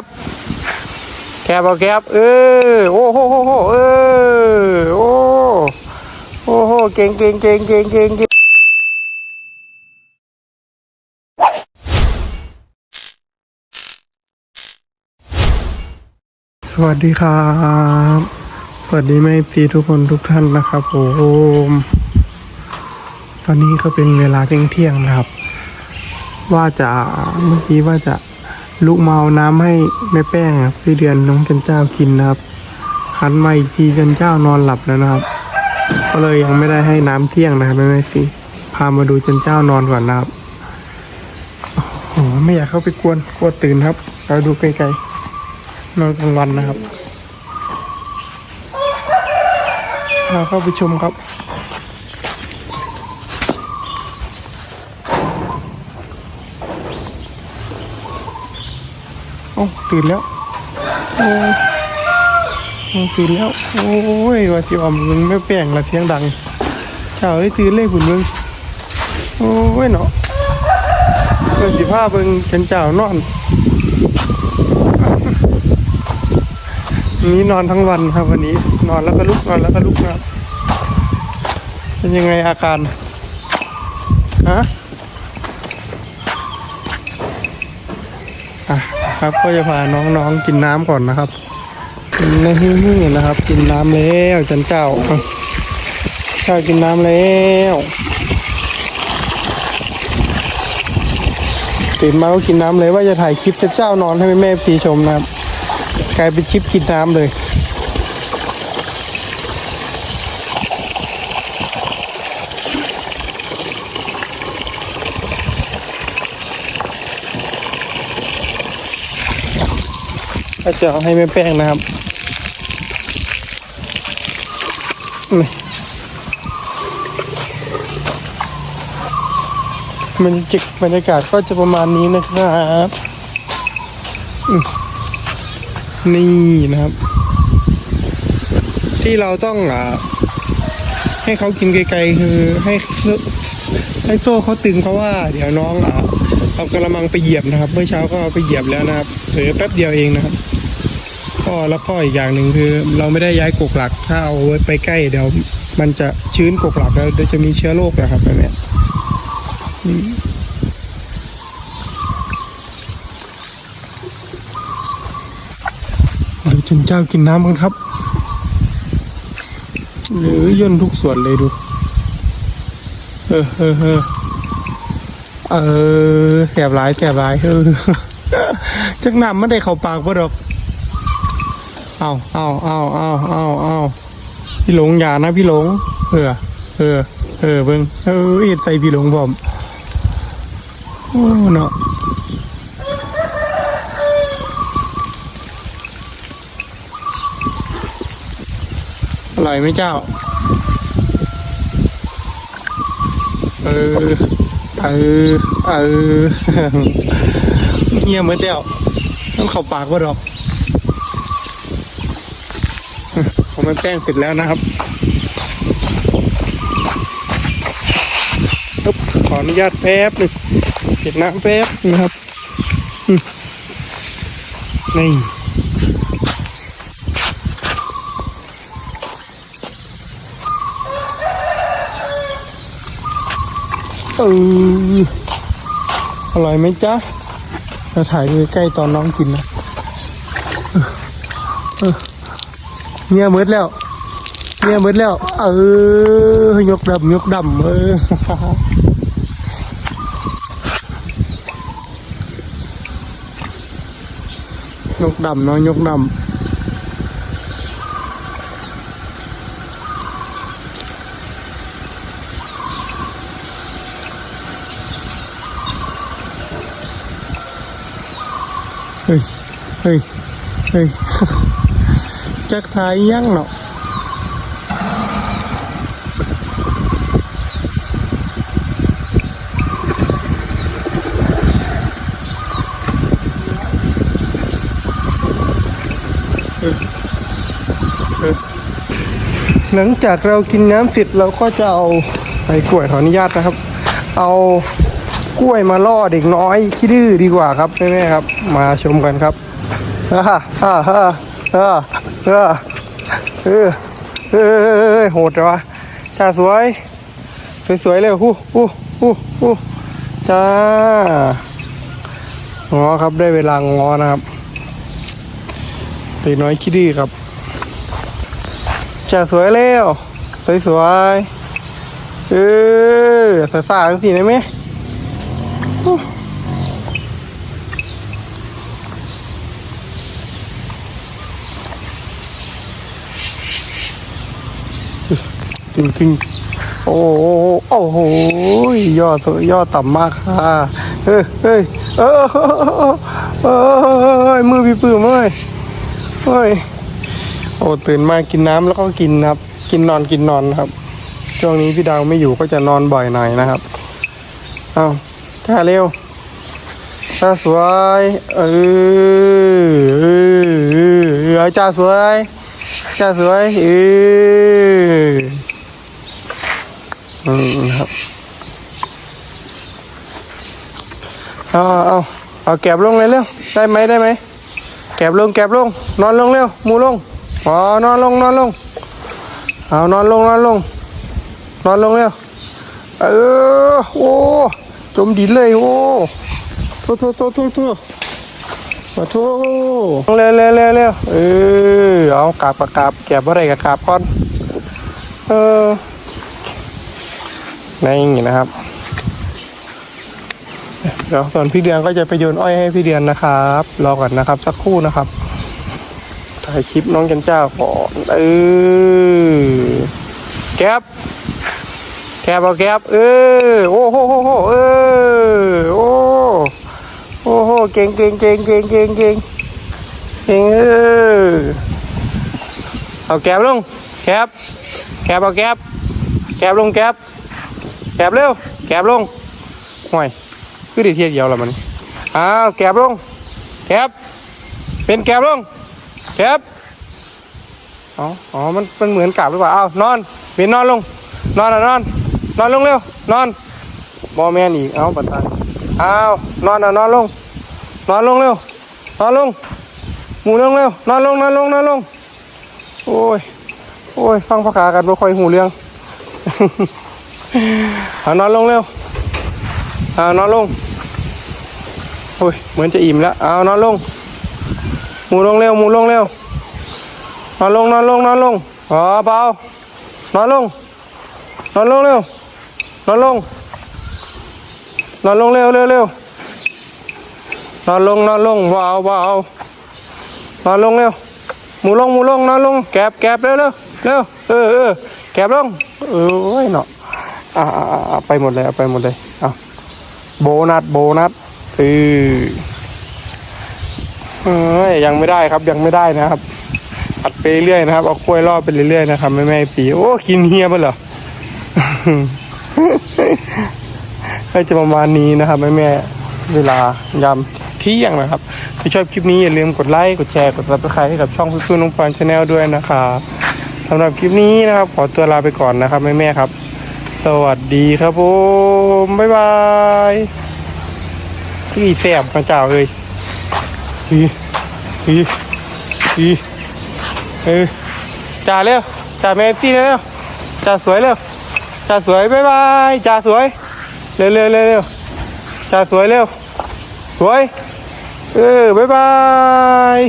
บแคบเอาแคบเออโอ้โหโหโหเออโอ้โอ้โหเก่งเก่งเก่งเก่งเก่งเก่งสวัสดีครับ สวัสดีแม่พีทุกคนทุกท่านนะครับผมตอนนี้ก็เป็นเวลาเที่ยงเที่ยงนะครับ ว่าจะเมื่อกี้ว่าจะ ลุกเมาน้ำให้แม่แป้งครับพี่เดือนน้องจันเจ้ากินนะครับหันมาอีกทีจันเจ้านอนหลับแล้วนะครับ ก็เลยยังไม่ได้ให้น้ำเที่ยงนะครับแม่แม่พีพามาดูจันเจ้านอนก่อนนะครับโอ้โหไม่อยากเข้าไปกวนกลัวตื่นครับ เราดูไกลๆนอนกลางวันนะครับพาเข้าไปชมครับ อ้ตื่นแล้ว โอ้ตื่นแล้ว โอ้ยว่าสิออมมึงไม่แป้งละเสียงดังเจ้าเอ้ตื่นเลยผุนมึงโอ้ยเนาะเกินสิผ้าเบิ่งฉันเจ้านอน นี้นอนทั้งวันครับวันนี้ นอนแล้วก็ลุกนอนแล้วก็ลุกนะครับเป็นยังไงอาการ ฮะ อะครับก็จะพาน้องๆกินน้ำก่อนนะครับนี่นะครับ กินน้ำแล้วจันเจ้าเจ้ากินน้ำแล้วตื่นมาก็กินน้ำเลยว่าจะถ่ายคลิปจันเจ้านอนให้แม่พีชมนะครับ กลายเป็นคลิปกินน้ำเลย ก็จะเอาให้แม่แป้งนะครับมันจิกบรรยากาศก็จะประมาณนี้นะครับนี่นะครับ ที่เราต้องอ่าให้เขากินไกลๆคือให้ให้โซ่เขาตึงเพราะว่า เดี๋ยวน้องอะเอากระมังไปเหยียบนะครับ เมื่อเช้าก็เอาไปเหยียบแล้วนะครับเผลอแป๊บเดียวเองนะครับ ก็แล้วก็อีกอย่างหนึ่งคือ เราไม่ได้ย้ายกกหลัก ถ้าเอาไว้ไปใกล้เดี๋ยว มันจะชื้นกกหลักแล้วเดี๋ยวจะมีเชื้อโรคนะครับแบบเนี้ยอืมดูจนเจ้ากินน้ำกันครับ หรือย่นทุกส่วนเลยดู เออเออเออเออแสบหลายแสบหลายเออจักน้ำไม่ได้เข้าปากป่ดอก เอาเอาเอาเอาเอาเอาพี่หลงอย่านะพี่หลง เออ เออ เออเบิ่งเอออีใส่พี่หลงผมโอ้เนาะอร่อยไหมเจ้า เออ เออ เออเงียบเหมือนเดียวต้องเข้าปากว่าดอก ผม ไม่แป้งเสร็จแล้วนะครับขออนุญาตแป๊บหนึ่งเก็บน้ำแป๊บนะครับนี่เอออร่อยไหมจ๊ะเราถ่ายดูใกล้ๆตอนน้องกินนะ เออ เออเงียมืดแล้วเงียมืดแล้ว เออยกดำยกดำเออยกดำเนาะยกดำเฮ้ย เฮ้ย เฮ้ย จักทายยังเนาะหลังจากเรากินน้ำเสร็จเราก็จะเอาไปกล้วยขออนุญาตนะครับ เอากล้วยมาล่อเด็กน้อยขี้ดื้อดีกว่าครับแม่ๆครับ มาชมกันครับอ่าอ่าอ่าอ่า อ่าเออเออโหดเลยวะจ้าสวย สวยๆเลยฮู้ฮู้ฮู้ฮู้จ้างอครับได้เวลางอนะครับตีน้อยคิดดีครับจ้าสวยแล้วสวยๆเออสายสายสีได้ไหม จริงๆ โอ้โหโอ้โหยอดยอดต่ำมากค่ะเฮ้ยเฮ้ยเออเออเออมือพี่ปื้มเอ้ยเฮ้ยโอ้ตื่นมากินน้ำแล้วก็กินนะครับ กินนอนกินนอนครับ ช่วงนี้พี่ดาวไม่อยู่ก็จะนอนบ่อยหน่อยนะครับเอาจ้าเร็วจ้าสวยเออเออเออเออจ้าสวยจ้าสวยเออ อืมครับเอาเอาเอาแก็บลงเลยเร็วได้ไหมได้ไหมแก็บลงแก็บลง นอนลงเร็วมูลงอ๋อนอนลงนอนลงเอานอนลงนอนลง นอนลงเร็วเออโอ้จมดินเลยโอ้โทษโทษโทษโทษโทษขอโทษเร็วเร็วเร็วเร็วเออเอากราบกกราบแก็บอะไรกับกราบก่อนเออ ในอย่างนี้นะครับเดี๋ยวส่วนพี่เดือนก็จะไปโยนอ้อยให้พี่เดือนนะครับรอก่อนนะครับ สักครู่นะครับถ่ายคลิปน้องจันเจ้าก่อนเออแก๊บแก๊บเอาแก๊บเออโอ้โหโหโหเออโอ้โอ้โหเก่งเก่งเก่งเก่งเก่งเก่งเก่งเออเอาแก๊บลงแก๊บแก๊บเอาแก๊บแก๊บลงแก๊บ แกบเร็ว แกบลงห่วยคือได้เทียเดียวแล้วมันอ้าวแกบลง แกบ เป็นแกบลง แกบ อ๋อ อ๋อ มันมันเหมือนกับหรือเปล่า อ้าว นอนเป็นนอนลง นอนอะนอน นอนลงเร็ว นอนบอแมนอีก เอาปัตตานอ้าว นอนอะนอนลง นอนลงเร็ว นอนลง หมูลงเร็ว นอนลง นอนลง นอนลง โอ้ย โอ้ย ฟังภาษากันไม่ค่อยหูเรื่อง เอานอนลงเร็วเอานอนลงโอ้ยเหมือนจะอิ่มแล้วเอานอนลงหมูลงเร็วหมูลงเร็วนอนลงนอนลงนอนลงอ๋อเบานอนลงนอนลงเร็วนอนลงนอนลงเร็วเร็วเร็วนอนลงนอนลงว้าวว้าวนอนลงเร็วหมูลงหมูลงนอนลงแกบแกบเร็วเร็วเร็วเออเออแกบลงเออโอ้ยเนาะ อ่าอ่าไปหมดเลยเอาไปหมดเลยเอาโบนัสโบนัสเออเอ้ยยังไม่ได้ครับยังไม่ได้นะครับอัดไปเรื่อยนะครับเอากล้วยรอบไปเรื่อยๆนะครับแม่แม่ปีโอ้กินเฮียไปเหรอก็จะประมาณนี้นะครับแม่แม่เวลายามเที่ยงนะครับถ้าชอบคลิปนี้อย่าลืมกดไลค์กดแชร์กดซับสไครต์ให้กับช่องเพี่ฟื้นน้องปานชาแนลด้วยนะครับสำหรับคลิปนี้นะครับ ขอตัวลาไปก่อนนะครับแม่แม่ครับ สวัสดีครับผม บ๊ายบายพี่แสบมาเจ้าเลยฮีฮีฮีเออจ่าเร็วจ่าแมซี่เร็วจ่าสวยเร็วจ่าสวยบ๊ายบายจ่าสวยเร็วเร็วเร็วเร็วจ่าสวยเร็วสวยเออบ๊ายบาย